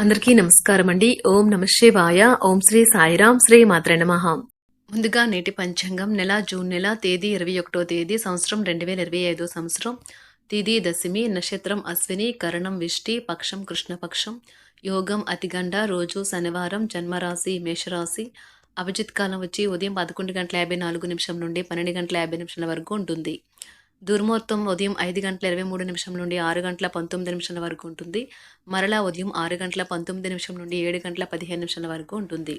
అందరికీ నమస్కారం అండి. ఓం నమ శివాయ. ఓం శ్రీ సాయిరాం శ్రీ మాత్ర నమః. ముందుగా నేటి పంచాంగం నెల జూన్ నెల తేదీ ఇరవై ఒకటో తేదీ సంవత్సరం రెండు వేల ఇరవై ఐదో సంవత్సరం. తిది దశమి నక్షత్రం అశ్విని కరణం విష్టి పక్షం కృష్ణపక్షం. యోగం అతిగండ రోజు శనివారం జన్మరాశి మేషరాశి. అభిజిత్ కాలం వచ్చి ఉదయం పదకొండు గంటల యాభై నాలుగు నిమిషం నుండి పన్నెండు గంటల యాభై నిమిషాల వరకు ఉంటుంది. దుర్ముహూర్తం ఉదయం ఐదు గంటల ఇరవై మూడు నిమిషం నుండి ఆరు గంటల పంతొమ్మిది నిమిషాల వరకు ఉంటుంది. మరలా ఉదయం ఆరు గంటల పంతొమ్మిది నిమిషం నుండి ఏడు గంటల పదిహేను నిమిషాల వరకు ఉంటుంది.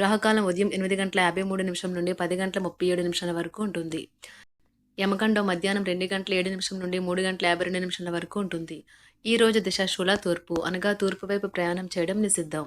రాహుకాలం ఉదయం ఎనిమిది గంటల యాభై మూడు నిమిషం నుండి పది గంటల ముప్పై ఏడు నిమిషాల వరకు ఉంటుంది. యమకండం మధ్యాహ్నం రెండు గంటల ఏడు నిమిషం నుండి మూడు గంటల యాభై రెండు నిమిషాల వరకు ఉంటుంది. ఈ రోజు దిశాశూల తూర్పు అనగా తూర్పు వైపు ప్రయాణం చేయడం నిషిద్దాం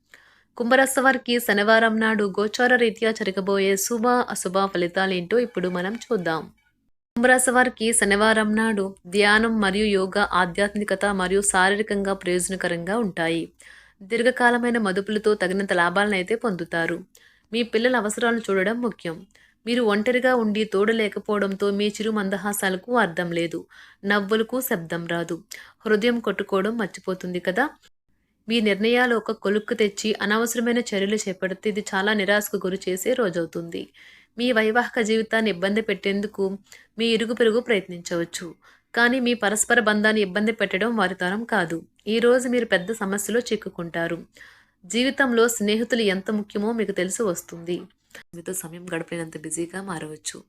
కుంభరాశి వారికి శనివారం నాడు గోచార రీత్యా జరగబోయే శుభ అశుభ ఫలితాలేంటో ఇప్పుడు మనం చూద్దాం. కుంభరాశి వారికి శనివారం నాడు ధ్యానం మరియు యోగా ఆధ్యాత్మికత మరియు శారీరకంగా ప్రయోజనకరంగా ఉంటాయి. దీర్ఘకాలమైన మదుపులతో తగినంత లాభాలను అయితే పొందుతారు. మీ పిల్లల అవసరాలు చూడడం ముఖ్యం. మీరు ఒంటరిగా ఉండి తోడు లేకపోవడంతో మీ చిరు మందహాసాలకు అర్థం లేదు. నవ్వులకు శబ్దం రాదు. హృదయం కొట్టుకోవడం మర్చిపోతుంది కదా? మీ నిర్ణయాలు ఒక కొలుక్కు తెచ్చి అనవసరమైన చర్యలు చేపడితే ఇది చాలా నిరాశకు గురి చేసే రోజవుతుంది. మీ వైవాహిక జీవితాన్ని ఇబ్బంది పెట్టేందుకు మీ ఇరుగు పొరుగు ప్రయత్నించవచ్చు. కానీ మీ పరస్పర బంధాన్ని ఇబ్బంది పెట్టడం వారి తరం కాదు. ఈరోజు మీరు పెద్ద సమస్యలో చిక్కుకుంటారు. జీవితంలో స్నేహితులు ఎంత ముఖ్యమో మీకు తెలిసి వస్తుంది. మీతో సమయం గడిపినంత బిజీగా మారవచ్చు.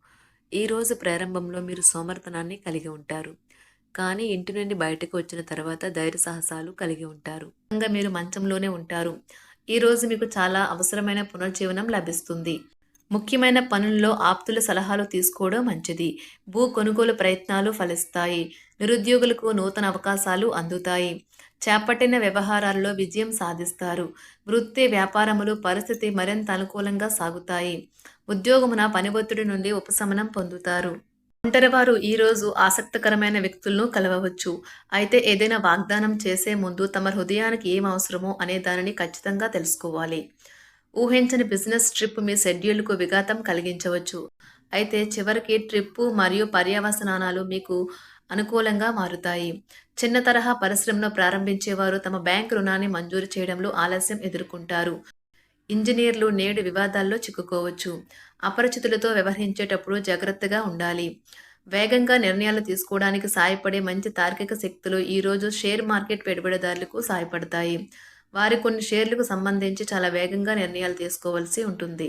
ఈరోజు ప్రారంభంలో మీరు సోమర్తనాన్ని కలిగి ఉంటారు. కానీ ఇంటి నుండి బయటకు వచ్చిన తర్వాత ధైర్య సాహసాలు కలిగి ఉంటారు. మీరు మంచంలోనే ఉంటారు. ఈ రోజు మీకు చాలా అవసరమైన పునర్జీవనం లభిస్తుంది. ముఖ్యమైన పనుల్లో ఆప్తుల సలహాలు తీసుకోవడం మంచిది. భూ కొనుగోలు ప్రయత్నాలు ఫలిస్తాయి. నిరుద్యోగులకు నూతన అవకాశాలు అందుతాయి. చేపట్టిన వ్యవహారాల్లో విజయం సాధిస్తారు. వృత్తి వ్యాపారములు పరిస్థితి మరింత అనుకూలంగా సాగుతాయి. ఉద్యోగమున పని ఒత్తిడి నుండి ఉపశమనం పొందుతారు. ఒంటరివారు ఈరోజు ఆసక్తికరమైన వ్యక్తులను కలవవచ్చు. అయితే ఏదైనా వాగ్దానం చేసే ముందు తమ హృదయానికి ఏం అవసరమో అనే దానిని ఖచ్చితంగా తెలుసుకోవాలి. ఊహించని బిజినెస్ ట్రిప్ మీ షెడ్యూల్కు విఘాతం కలిగించవచ్చు. అయితే చివరికి ట్రిప్పు మరియు పర్యవసనాలు మీకు అనుకూలంగా మారుతాయి. చిన్న తరహా పరిశ్రమను ప్రారంభించేవారు తమ బ్యాంక్ రుణాన్ని మంజూరు చేయడంలో ఆలస్యం ఎదుర్కొంటారు. ఇంజనీర్లు నేడు వివాదాల్లో చిక్కుకోవచ్చు. అపరిచితులతో వ్యవహరించేటప్పుడు జాగ్రత్తగా ఉండాలి. వేగంగా నిర్ణయాలు తీసుకోవడానికి సాయపడే మంచి తార్కిక శక్తులు ఈరోజు షేర్ మార్కెట్ పెట్టుబడిదారులకు సాయపడతాయి. వారి కొన్ని షేర్లకు సంబంధించి చాలా వేగంగా నిర్ణయాలు తీసుకోవాల్సి ఉంటుంది.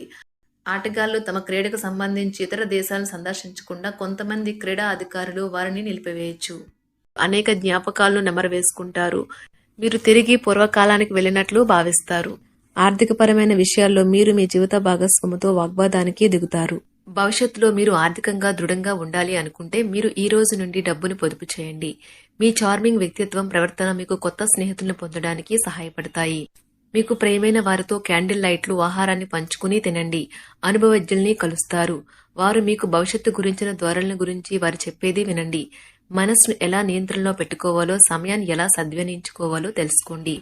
ఆటగాళ్ళు తమ క్రీడకు సంబంధించి ఇతర దేశాలను సందర్శించకుండా కొంతమంది క్రీడా అధికారులు వారిని నిలిపివేయచ్చు. అనేక జ్ఞాపకాలను నెమరు వేసుకుంటారు. మీరు తిరిగి పూర్వకాలానికి వెళ్ళినట్లు భావిస్తారు. ఆర్థికపరమైన విషయాల్లో మీరు మీ జీవిత భాగస్వామితో వాగ్వాదానికి దిగుతారు భవిష్యత్తులో మీరు ఆర్థికంగా దృఢంగా ఉండాలి అనుకుంటే మీరు ఈ రోజు నుండి డబ్బును పొదుపు చేయండి. మీ చార్మింగ్ వ్యక్తిత్వం ప్రవర్తన మీకు కొత్త స్నేహితులను పొందడానికి సహాయపడతాయి. మీకు ప్రేమైన వారితో క్యాండిల్ లైట్లు ఆహారాన్ని పంచుకుని తినండి. అనుభవజ్ఞుల్ని కలుస్తారు. వారు మీకు భవిష్యత్తు గురించిన ధోరణుల గురించి వారు చెప్పేది వినండి. మనస్సును ఎలా నియంత్రణలో పెట్టుకోవాలో సమయాన్ని ఎలా సద్వినియోగించుకోవాలో తెలుసుకోండి.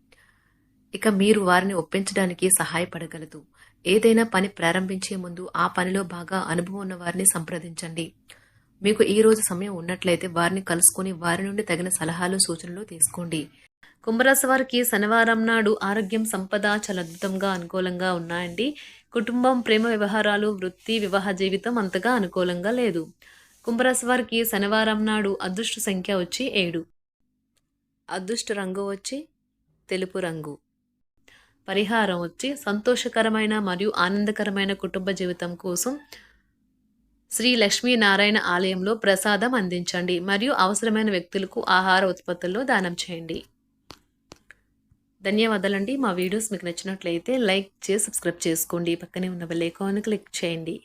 ఇక మీరు వారిని ఒప్పించడానికి సహాయపడగలదు. ఏదైనా పని ప్రారంభించే ముందు ఆ పనిలో బాగా అనుభవం ఉన్న వారిని సంప్రదించండి. మీకు ఈ రోజు సమయం ఉన్నట్లయితే వారిని కలుసుకుని వారి నుండి తగిన సలహాలు సూచనలు తీసుకోండి. కుంభరాశి వారికి శనివారం నాడు ఆరోగ్యం సంపద చాలా అద్భుతంగా అనుకూలంగా ఉన్నాయండి. కుటుంబం ప్రేమ వ్యవహారాలు వృత్తి వివాహ జీవితం అంతగా అనుకూలంగా లేదు. కుంభరాశి వారికి శనివారం నాడు అదృష్ట సంఖ్య వచ్చి ఏడు. అదృష్ట రంగు వచ్చి తెలుపు రంగు. పరిహారం వచ్చి సంతోషకరమైన మరియు ఆనందకరమైన కుటుంబ జీవితం కోసం శ్రీ లక్ష్మీనారాయణ ఆలయంలో ప్రసాదం అందించండి మరియు అవసరమైన వ్యక్తులకు ఆహార ఉత్పత్తుల్లో దానం చేయండి. ధన్యవాదాలండి. మా వీడియోస్ మీకు నచ్చినట్లయితే లైక్ చేసి సబ్స్క్రైబ్ చేసుకోండి. పక్కనే ఉన్న బెల్ ఐకాన్ క్లిక్ చేయండి.